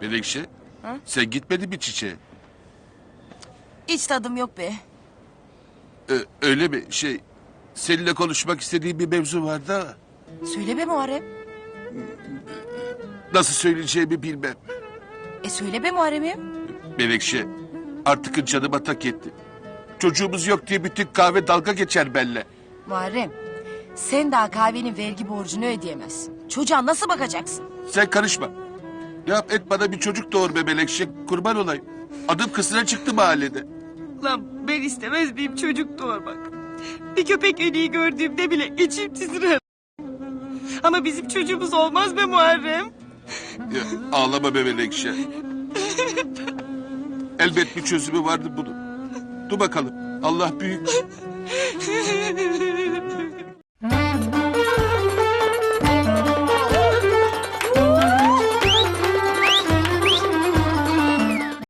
Melekşe. Ha? Sen gitmedin mi çiçeğe? Hiç tadım yok be. Ö- öyle mi? Şey, seninle konuşmak istediğim bir mevzu vardı ama... Söyle be Muharrem. Nasıl söyleyeceğimi bilmem. E söyle be Muharrem'im. Melekşe, artık canıma tak etti. Çocuğumuz yok diye bütün kahve dalga geçer benimle. Muharrem. Sen daha kahvenin vergi borcunu ödeyemezsin. Çocuğa nasıl bakacaksın? Sen karışma. Yap et bana bir çocuk doğur be Melekşe. Kurban olayım. Adım kısına çıktı mahallede. Lan ben istemez miyim çocuk doğurmak? Bir köpek öneği gördüğümde bile içim titrer. Ama bizim çocuğumuz olmaz be Muharrem. Ya, ağlama be Melekşe. Elbet bir çözümü vardı bunun. Dur bakalım. Allah büyük.